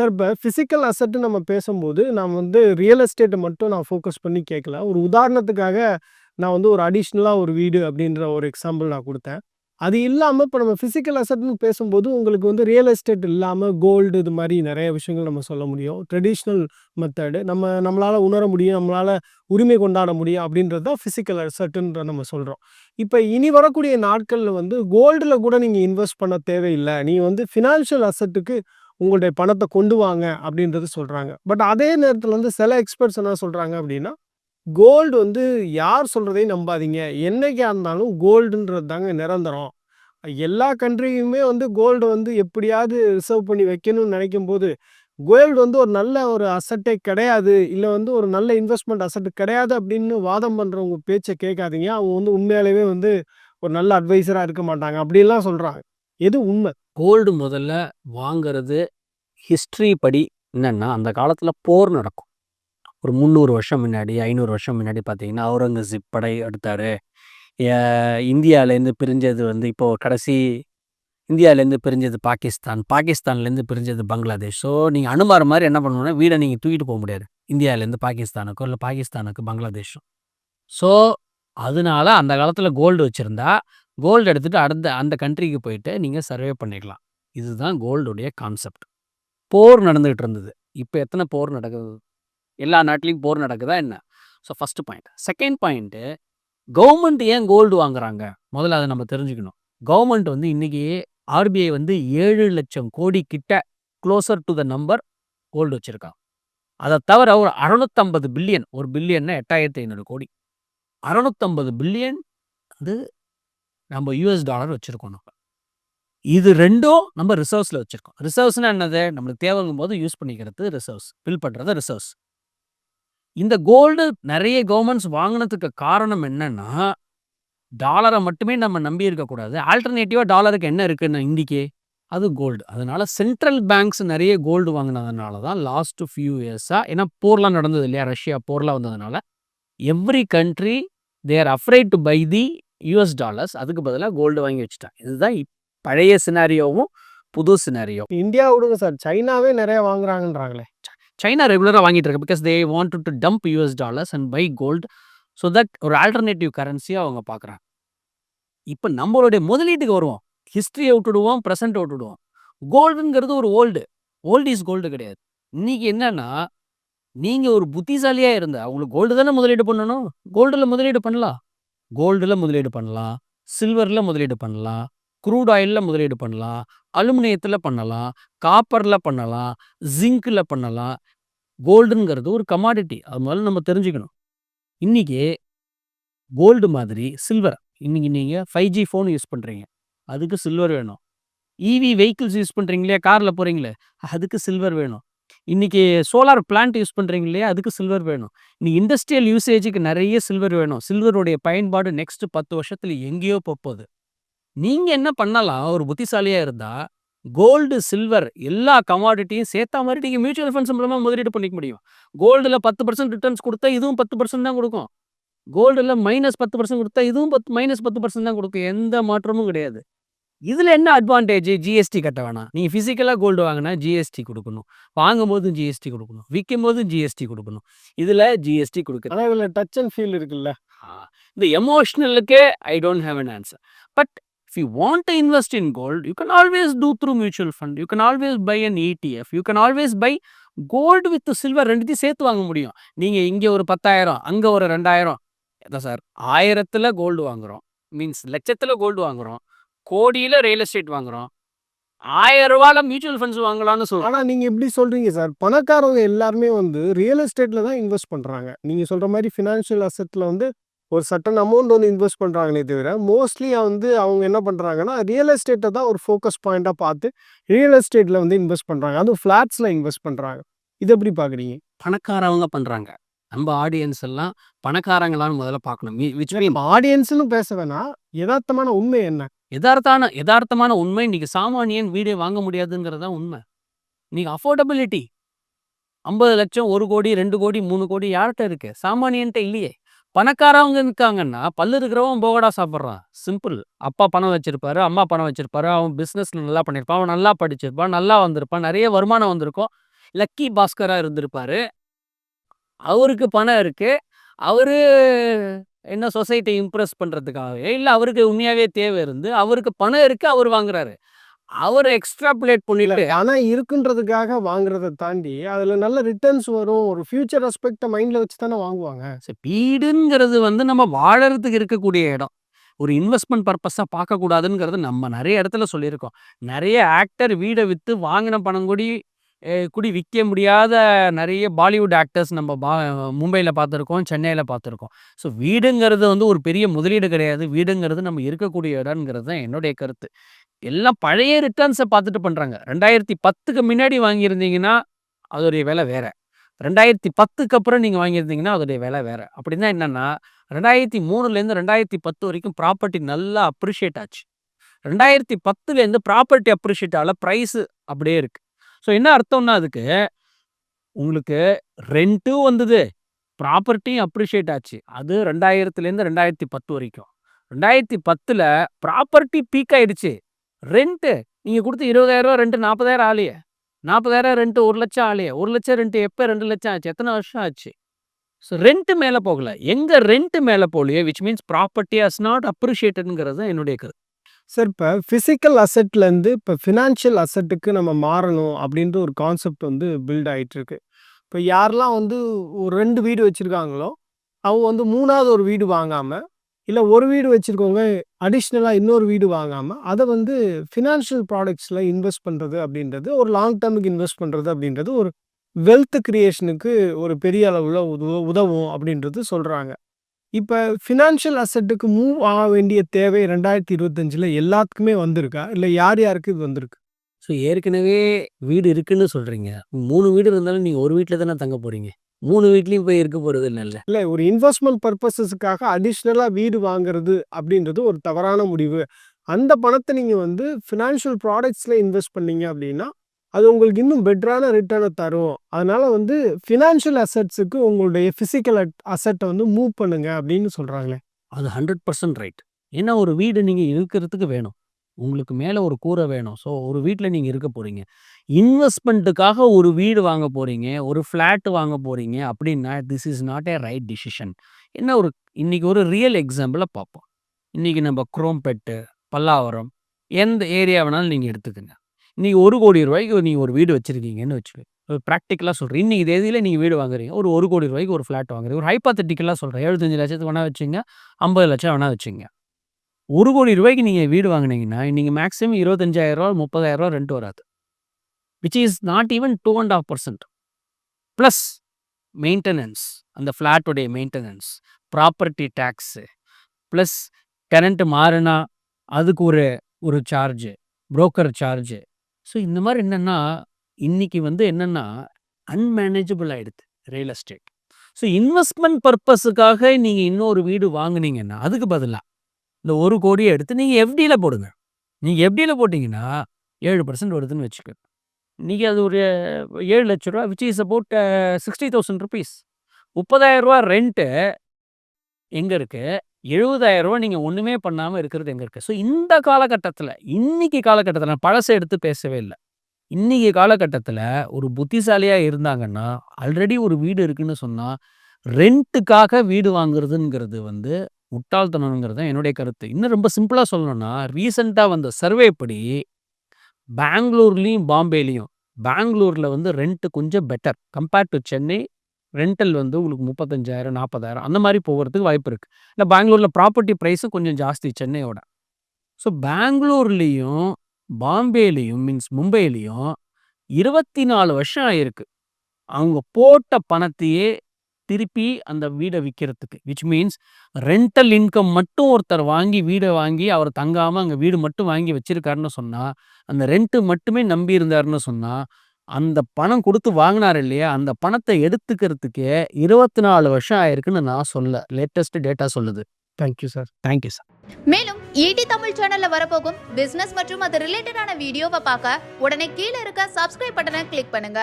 Sir இப்போ physical அசட்டு நம்ம பேசும்போது, நான் வந்து ரியல் எஸ்டேட்டை மட்டும் நான் ஃபோக்கஸ் பண்ணி கேட்கல. ஒரு உதாரணத்துக்காக நான் வந்து ஒரு அடிஷ்னலாக ஒரு வீடு அப்படின்ற ஒரு எக்ஸாம்பிள் நான் கொடுத்தேன் அது இல்லாமல் இப்போ நம்ம ஃபிசிக்கல் அசட்னு பேசும்போது, உங்களுக்கு வந்து ரியல் எஸ்டேட் இல்லாமல் கோல்டு இது மாதிரி நிறைய விஷயங்கள் நம்ம சொல்ல முடியும். ட்ரெடிஷ்னல் மெத்தடு நம்ம நம்மளால் உணர முடியும், நம்மளால் உரிமை கொண்டாட முடியும் அப்படின்றது தான் ஃபிசிக்கல் அசட்டுன்ற நம்ம சொல்கிறோம் இப்போ இனி வரக்கூடிய நாட்களில் வந்து கோல்டில் கூட நீங்கள் இன்வெஸ்ட் பண்ண தேவையில்லை நீ வந்து ஃபினான்ஷியல் அசெட்டுக்கு உங்களுடைய பணத்தை கொண்டு வாங்க அப்படின்றது சொல்கிறாங்க பட் அதே நேரத்தில் வந்து சில எக்ஸ்பர்ட்ஸ் என்ன சொல்கிறாங்க அப்படின்னா, கோல்டு வந்து யார் சொல்கிறதையும் நம்பாதீங்க. என்றைக்கா இருந்தாலும் கோல்டுன்றது தாங்க நிரந்தரம். எல்லா கண்ட்ரியுமே வந்து கோல்டு வந்து எப்படியாவது ரிசர்வ் பண்ணி வைக்கணும்னு நினைக்கும் போது கோல்டு வந்து ஒரு நல்ல ஒரு அசெட்டே கிடையாது. இல்லை வந்து ஒரு நல்ல இன்வெஸ்ட்மெண்ட் அசெட் கிடையாது அப்படின்னு வாதம் பண்ணுறவங்க பேச்சை கேட்காதீங்க. அவங்க வந்து உண்மையாலேயே வந்து ஒரு நல்ல அட்வைஸராக இருக்க மாட்டாங்க. அப்படின்லாம் சொல்கிறாங்க எது உண்மை கோல்டு முதல்ல வாங்குறது ஹிஸ்ட்ரி படி என்னென்னா அந்த காலத்தில் போர் நடக்கும். ஒரு 300 வருஷம் முன்னாடி, ஐநூறு வருஷம் முன்னாடி பார்த்தீங்கன்னா, அவுரங்கசீப் படை எடுத்தார் இந்தியாவிலேருந்து பிரிஞ்சது வந்து இப்போது கடைசி இந்தியாலேருந்து பிரிஞ்சது பாகிஸ்தான். பாகிஸ்தான்லேருந்து பிரிஞ்சது பங்களாதேஷ். ஸோ நீங்கள் அனுமார் மாதிரி என்ன பண்ணணும்னா, வீடை நீங்கள் தூக்கிட்டு போக முடியாது. இந்தியாவிலேருந்து பாகிஸ்தானுக்கோ, இல்லை பாகிஸ்தானுக்கு பங்களாதேஷோ. ஸோ அதனால அந்த காலத்தில் கோல்டு வச்சுருந்தா கோல்டு எடுத்துட்டு அடுத்த அந்த கண்ட்ரிக்கு போயிட்டு நீங்கள் சர்வே பண்ணிக்கலாம். இதுதான் கோல்டுடைய கான்செப்ட். போர் நடந்துகிட்டு இருந்தது. இப்போ எத்தனை போர் நடக்குது? எல்லா நாட்டிலையும் போர் நடக்குதா என்ன? So first point. Second point government ஏன் கோல்டு வாங்குறாங்க? முதல்ல அதை நம்ம தெரிஞ்சுக்கணும். கவர்மெண்ட் வந்து இன்றைக்கி ஆர்பிஐ வந்து ஏழு லட்சம் கோடி கிட்ட closer to the number gold வச்சுருக்காங்க அதை தவிர ஒரு 650 பில்லியன் ஒரு பில்லியன்னா 8,500 கோடி. 650 பில்லியன் வந்து நம்ம யூஎஸ் டாலர் வச்சுருக்கோம் நம்ம. இது ரெண்டும் நம்ம ரிசர்வ்ஸ்ல வச்சிருக்கோம். ரிசர்வ்ஸ்னா என்னது? நம்மளுக்கு தேவைங்கும் போது யூஸ் பண்ணிக்கிறது ரிசர்வ்ஸ். ஃபில் பண்றது ரிசர்வ்ஸ். இந்த கோல்டு நிறைய கவர்மெண்ட்ஸ் வாங்குனதுக்கு காரணம் என்னன்னா, டாலர மட்டுமே நம்ம நம்பி இருக்கக்கூடாது. ஆல்டர்னேட்டிவாக டாலருக்கு என்ன இருக்குன்னு இன்னைக்கு? அது கோல்டு. அதனால சென்ட்ரல் பேங்க்ஸ் நிறைய கோல்டு வாங்குனதுனால தான் லாஸ்ட் ஃபியூ இயர்ஸா ஏன்னா போர்லாம் நடந்தது இல்லையா? ரஷ்யா போர்லாம் வந்ததுனால, every country there afraid to buy the US dollars. அதுக்கு பதிலா கோல்டு வாங்கி வச்சுட்டாங்க. இதுதான் பழைய சினாரியோவும், புது சினாரியோ. இந்தியா விடுங்க சார். சைனாவே நெறைய வாங்குறாங்கன்றாங்களே. சைனா ரெகுலரா வாங்கிட்டு இருக்கு. Because they wanted to dump US dollars and buy gold. So that ஒரு ஆல்டர்னேட்டிவ் கரன்சியா அவங்க பார்க்குறாங்க. இப்ப நம்மளுடைய முதலீட்டுக்கு வருவோம். ஹிஸ்டரிய விட்டுடுவோம், பிரசன்ட்ட விட்டுடுவோம். கோல்டுங்கிறது ஒரு ஓல்டு. ஓல்ட் இஸ் கோல்டு கிடையாது. இன்னைக்கு என்னன்னா, நீங்க ஒரு புத்திசாலியா இருந்தா, உங்களுக்கு கோல்டு தானே முதலீடு பண்ணணும். கோல்டுல முதலீடு பண்ணலாம். கோல்டுல முதலீடு பண்ணலாம். சில்வர்ல முதலீடு பண்ணலாம். க்ரூட் ஆயில்ல முதலீடு பண்ணலாம். அலுமினியத்துல பண்ணலாம். காப்பர்ல பண்ணலாம். ஜிங்க்ல பண்ணலாம். கோல்டுங்கிறது ஒரு கமாடிட்டி. அது முதல்ல நம்ம தெரிஞ்சுக்கணும். இன்றைக்கி கோல்டு மாதிரி சில்வர் இன்னைக்கு நீங்க 5G ஃபோன் யூஸ் பண்றீங்க. அதுக்கு சில்வர் வேணும். இவி வெஹிக்கிள்ஸ் யூஸ் பண்ணுறீங்க இல்லையா? கார்ல போறீங்களே, அதுக்கு சில்வர் வேணும். இன்னைக்கு சோலார் பிளான்ட் யூஸ் பண்ணுறீங்க இல்லையா? அதுக்கு சில்வர் வேணும். இன்னைக்கு இண்டஸ்ட்ரியல் யூசேஜுக்கு நிறைய சில்வர் வேணும். சில்வருடைய பயன்பாடு நெக்ஸ்ட் 10 வருஷத்துல எங்கேயோ போகுது நீங்க என்ன பண்ணலாம்? ஒரு புத்திசாலியா இருந்தா, கோல்டு, சில்வர் எல்லா கமாடிட்டியும் சேர்த்தா மாரி நீங்க மியூச்சுவல் ஃபண்ட்ஸ் மூலமா முதலீடு பண்ணிக்க முடியும். கோல்டுல 10% ரிட்டர்ன்ஸ் குடுத்தா, இதுவும் 10% தான் குடுக்கும். கோல்டுல -10% குடுத்தா, இதுவும் பத் -10% தான் குடுக்கும். எந்த மாற்றமும் கிடையாது. இதுல என்ன அட்வான்டேஜ்? ஜிஎஸ்டி கட்ட வேணாம். நீங்க பிசிக்கலா கோல்டு வாங்குனா ஜிஎஸ்டி குடுக்கணும். வாங்கும்போதும் ஜிஎஸ்டி குடுக்கணும். விக்கும்போதும் ஜிஎஸ்டி குடுக்கணும். இதுல ஜிஎஸ்டி குடுக்குறது ஆனா இதுல டச் அண்ட் ஃபீல் இருக்குல்ல. இந்த எமோஷனலுக்கு I don't have an answer. But if you want to invest in gold, you can always do through mutual fund. You can always buy an ETF. You can always buy gold with silver ரெண்டுத்தையும் சேர்த்து வாங்க முடியும். நீங்கள் இங்கே ஒரு பத்தாயிரம் அங்கே ஒரு 2,000 அதான் சார் 1000த்துல கோல்டு வாங்குகிறோம் மீன்ஸ் லட்சத்தில் கோல்டு வாங்குறோம். கோடியில் ரியல் எஸ்டேட் வாங்குறோம். ஆயிரம் 1000ல மியூச்சுவல் ஃபண்ட்ஸ் வாங்கலாம்னு சொல்லுவோம் ஆனால் நீங்கள் எப்படி சொல்கிறீங்க சார். பணக்காரவங்க எல்லாருமே வந்து ரியல் எஸ்டேட்டில் தான் இன்வெஸ்ட் பண்ணுறாங்க நீங்கள் சொல்கிற மாதிரி ஃபினான்ஷியல் அசெட்டில் வந்து ஒரு சர்டன் அமௌண்ட் வந்து இன்வெஸ்ட் பண்றாங்களே தவிர, மோஸ்ட்லி வந்து அவங்க என்ன பண்றாங்கன்னா, ரியல் எஸ்டேட்ட தான் ஒரு ஃபோக்கஸ் பாயிண்ட்டா பார்த்து, ரியல் எஸ்டேட்ல வந்து இன்வெஸ்ட் பண்றாங்க. அதுவும் ஃபிளாட்ஸ்ல இன்வெஸ்ட் பண்றாங்க. இத எப்படி பார்க்குறீங்க? பணக்காரவங்க பண்றாங்க. நம்ம ஆடியன்ஸ் எல்லாம் பணக்காரங்களான்னு முதல்ல பார்க்கணும். ஆடியன்ஸ்ன்னு பேச வேணாம். எதார்த்தமான உண்மை என்ன? எதார்த்தான எதார்த்தமான உண்மை இன்னைக்கு சாமானியன் வீடே வாங்க முடியாதுங்கிறது தான் உண்மை. இன்னைக்கு அஃபோர்டபிலிட்டி 50,00,000 1 கோடி, 2 கோடி, 3 கோடி யார்ட்ட இருக்கு? சாமானியன்ட்ட இல்லையே. பணக்காரவங்க இருக்காங்கன்னா, பல்லு இருக்கிறவன் போகடா சாப்பிட்றான் சிம்பிள். அப்பா பணம் வச்சிருப்பாரு, அம்மா பணம் வச்சிருப்பாரு. அவன் பிஸ்னஸ்ல நல்லா பண்ணியிருப்பான். அவன் நல்லா படிச்சிருப்பான். நல்லா வந்திருப்பான். நிறைய வருமானம் வந்திருக்கும். லக்கி பாஸ்கரா இருந்திருப்பாரு. அவருக்கு பணம் இருக்கு. அவரு என்ன சொசைட்டியை இம்ப்ரெஸ் பண்ணுறதுக்காகவே இல்லை அவருக்கு உண்மையாகவே தேவை இருந்து, அவருக்கு பணம் இருக்குது அவர் வாங்குறாரு. அவரு எக்ஸ்ட்ராபுலேட் இல்ல பண்ணிட்டு பணம் இருக்குன்றதுக்காக வாங்குறத தாண்டி, அதுல நல்ல ரிட்டர்ன்ஸ் வரும். ஒரு ஃபியூச்சர் அஸ்பெக்ட்ட மைண்ட்ல வச்சு தானே வாங்குவாங்க. சரி வீடுங்கிறது வந்து நம்ம வாழறதுக்கு இருக்கக்கூடிய இடம். ஒரு இன்வெஸ்ட்மென்ட் பர்ப்பஸா பார்க்கக்கூடாதுங்கிறது நம்ம நெறைய இடத்துல சொல்லியிருக்கோம். நெறைய ஆக்டர் வீட வித்து வாங்குன பணம் கூடி குடி விற்க முடியாத நிறைய பாலிவுட் ஆக்டர்ஸ் நம்ம பா மும்பையில் பார்த்துருக்கோம், சென்னையில் பார்த்துருக்கோம். ஸோ வீடுங்கிறது வந்து ஒரு பெரிய முதலீடு கிடையாது. வீடுங்கிறது நம்ம இருக்கக்கூடிய இடம்ங்கிறது தான் என்னுடைய கருத்து. எல்லாம் பழைய ரிட்டர்ன்ஸை பார்த்துட்டு பண்ணுறாங்க ரெண்டாயிரத்தி பத்துக்கு முன்னாடி வாங்கியிருந்தீங்கன்னா, அதோடைய விலை வேறு ரெண்டாயிரத்தி பத்துக்கு அப்புறம் நீங்கள் வாங்கியிருந்தீங்கன்னா, அதோடைய விலை வேறு அப்படின்னா என்னென்னா ரெண்டாயிரத்தி மூணுலேருந்து ரெண்டாயிரத்தி பத்து வரைக்கும் ப்ராப்பர்ட்டி நல்லா அப்ரிஷியேட் ஆச்சு. 2010லேருந்து ப்ராப்பர்ட்டி அப்ரிஷியேட் ஆகல. ப்ரைஸு அப்படியே இருக்குது ஸோ என்ன அர்த்தம்னா அதுக்கு, உங்களுக்கு ரெண்ட்டும் வந்தது. ப்ராப்பர்ட்டியும் அப்ரிஷியேட் ஆச்சு. அது 2000லேருந்து 2010 வரைக்கும். 2010ல ப்ராப்பர்ட்டி பீக் ஆயிடுச்சு. கொடுத்து நீங்க குடுத்த ரூ. 20,000 ரென்ட் 40,000 ஆகலையே. 40,000 ரென்ட் 1,00,000 ஆகலையே. 1,00,000 எப்போ எப்ப 2,00,000 ஆச்சு? எத்தன வருஷம் ஆச்சு? ஸோ ரென்ட் மேல போகல. எங்க ரென்ட் மேல போகலையோ, which means property has not அப்ரிஷியேட்டடுங்கிறது தான் என்னுடைய கருத்து. சார் இப்போ ஃபிசிக்கல் அசெட்லேருந்து இப்போ ஃபினான்ஷியல் அசெட்டுக்கு நம்ம மாறணும் அப்படின்ற ஒரு கான்செப்ட் வந்து பில்ட் ஆயிட்டு இருக்கு. இப்ப யாரெல்லாம் வந்து ஒரு ரெண்டு வீடு வச்சுருக்காங்களோ அவங்க வந்து மூணாவது ஒரு வீடு வாங்காமல் இல்லை ஒரு வீடு வச்சுருக்கவங்க அடிஷ்னலாக இன்னொரு வீடு வாங்காமல் அதை வந்து ஃபினான்ஷியல் ப்ராடக்ட்ஸில் இன்வெஸ்ட் பண்ணுறது அப்படின்றது, ஒரு லாங் டேர்முக்கு இன்வெஸ்ட் பண்ணுறது அப்படின்றது ஒரு வெல்த் கிரியேஷனுக்கு ஒரு பெரிய அளவில் உதவும் அப்படின்றது சொல்கிறாங்க இப்ப ஃபினான்ஷியல் அசெட்டுக்கு மூவ் ஆக வேண்டிய தேவை 2025ல எல்லாத்துக்குமே வந்திருக்கா? இல்ல யார் யாருக்கு இது வந்திருக்கு? ஸோ ஏற்கனவே வீடு இருக்குன்னு சொல்றீங்க. 3 வீடு இருந்தாலும் நீங்க ஒரு வீட்ல தானே தங்க போறீங்க. 3 வீட்லயும் போய் இருக்க போறது இல்லல்ல. இல்ல ஒரு இன்வெஸ்ட்மென்ட் பர்ப்பஸஸ்க்காக அடிஷனலா வீடு வாங்குறது அப்படின்றது ஒரு தவறான முடிவு. அந்த பணத்த நீங்க வந்து ஃபினான்ஷியல் ப்ராடக்ட்ஸ்ல இன்வெஸ்ட் பண்ணீங்க அப்படின்னா, அது உங்களுக்கு இன்னும் பெட்டரான ரிட்டர்னை தரும். அதனால் வந்து ஃபினான்ஷியல் அசட்ஸுக்கு உங்களுடைய ஃபிசிக்கல் அசட்டை வந்து மூவ் பண்ணுங்க அப்படின்னு சொல்கிறாங்களே அது 100% ரைட். ஏன்னா ஒரு வீடு நீங்கள் இருக்கிறதுக்கு வேணும். உங்களுக்கு மேலே ஒரு கூரை வேணும். ஸோ ஒரு வீட்டில் நீங்கள் இருக்க போறீங்க. இன்வெஸ்ட்மெண்ட்டுக்காக ஒரு வீடு வாங்க போகிறீங்க ஒரு ஃப்ளாட் வாங்க போகிறீங்க அப்படின்னா, this is not a right decision. என்ன ஒரு இன்னைக்கு ஒரு ரியல் எக்ஸாம்பிள பார்ப்போம். இன்னைக்கு நம்ம குரோம்பெட்டு பல்லாவரம் எந்த ஏரியா வேணாலும் நீங்கள் எடுத்துக்கங்க. நீங்கள் ஒரு கோடி ரூபாய்க்கு நீங்கள் ஒரு வீடு வச்சிருக்கீங்கன்னு வச்சுக்கோங்க. ஒரு ப்ராக்டிக்கலாக சொல்றேன். இன்னைக்கு தேதியில் நீங்கள் வீடு வாங்குறீங்க. ஒரு ஒரு கோடி ரூபாய்க்கு ஒரு ஃப்ளாட் வாங்குறீங்க. ஒரு ஹைப்போதெட்டிக்கலா சொல்றேன். 75,00,000க்கு வேணா வச்சுக்கங்க. 50,00,000 வேணா வச்சுக்கங்க. ரூ. 1,00,00,000 நீங்க வீடு வாங்கினீங்கன்னா நீங்கள் மேக்ஸிமம் ரூ. 25,000 ரூ. 30,000 ரென்ட் வராது. Which is not even two and half percent plus maintenance அந்த ஃப்ளாட்டுடைய maintenance property tax plus current மாறுனா அதுக்கு ஒரு ஒரு சார்ஜு புரோக்கர் சார்ஜு ஸோ இந்த மாதிரி என்னன்னா, இன்னைக்கு வந்து என்னன்னா, அன்மேனேஜபிள் ஆயிடுது ரியல் எஸ்டேட். ஸோ இன்வெஸ்ட்மெண்ட் பர்பஸுக்காக நீங்கள் இன்னொரு வீடு வாங்குனீங்கன்னா, அதுக்கு பதிலாக இந்த ஒரு கோடியை எடுத்து நீங்கள் எஃப்டியில் போடுங்க. நீங்கள் எஃப்டியில் போட்டிங்கன்னா ஏழு பர்சன்ட் வருதுன்னு வச்சுக்கோங்க நீங்கள் அது ஒரு ஏழு லட்ச ரூபா which is about sixty thousand rupees முப்பதாயிரம் ரூபா ரெண்ட்டு எங்கே இருக்குது ரூ. 70,000 நீங்க ஒண்ணுமே பண்ணாம இருக்கிறது எங்க இருக்கு? ஸோ இந்த காலகட்டத்தில் இன்னைக்கு காலகட்டத்தில் நான் பழசை எடுத்து பேசவே இல்ல. இன்னைக்கு காலகட்டத்தில் ஒரு புத்திசாலியா இருந்தாங்கன்னா, ஆல்ரெடி ஒரு வீடு இருக்குன்னு சொன்னா, ரெண்ட்டுக்காக வீடு வாங்குறதுங்கிறது வந்து முட்டாள்தனங்கிறது தான் என்னுடைய கருத்து. இன்னும் ரொம்ப சிம்பிளா சொல்லணும்னா, ரீசென்ட்டா வந்த சர்வே படி, பெங்களூர்லயும், பாம்பேலயும் பெங்களூர்ல வந்து ரெண்ட்டு கொஞ்சம் better. Compared to Chennai rental வந்து உங்களுக்கு 35,000 40,000 அந்த மாதிரி போகறதுக்கு வாய்ப்பு இருக்கு. இல்லை பெங்களூர்ல ப்ராப்பர்ட்டி ப்ரைஸும் கொஞ்சம் ஜாஸ்தி சென்னையோட. ஸோ பெங்களூர்லேயும் பாம்பேலயும் மீன்ஸ் மும்பைலயும் 24 வருஷம் ஆயிருக்கு. அவங்க போட்ட பணத்தையே திருப்பி அந்த வீடை விற்கிறதுக்கு விச் மீன்ஸ் ரெண்டல் இன்கம் மட்டும் ஒருத்தர் வாங்கி வீட வாங்கி அவர் தங்காம அங்க வீடு மட்டும் வாங்கி வச்சிருக்காருன்னு சொன்னா, அந்த ரெண்ட்டு மட்டுமே நம்பி இருந்தாருன்னு சொன்னா, அந்த பணம் குடுத்து வாங்குனாரு இல்லையா? அந்த பணத்த எடுத்துக்கிறதுக்கே 24 வருஷம் ஆயிருக்குன்னு நான் சொல்லல. லேட்டஸ்ட் டேட்டா சொல்லுது. Thank you sir. Thank you sir. மேலும் ஈடி தமிழ் சேனல்ல வரப்போகும் பிசினஸ் மற்றும் அது ரிலேட்டடான வீடியோவை பார்க்க உடனே கீழ இருக்க சப்ஸ்கிரைப் பட்டனை கிளிக் பண்ணுங்க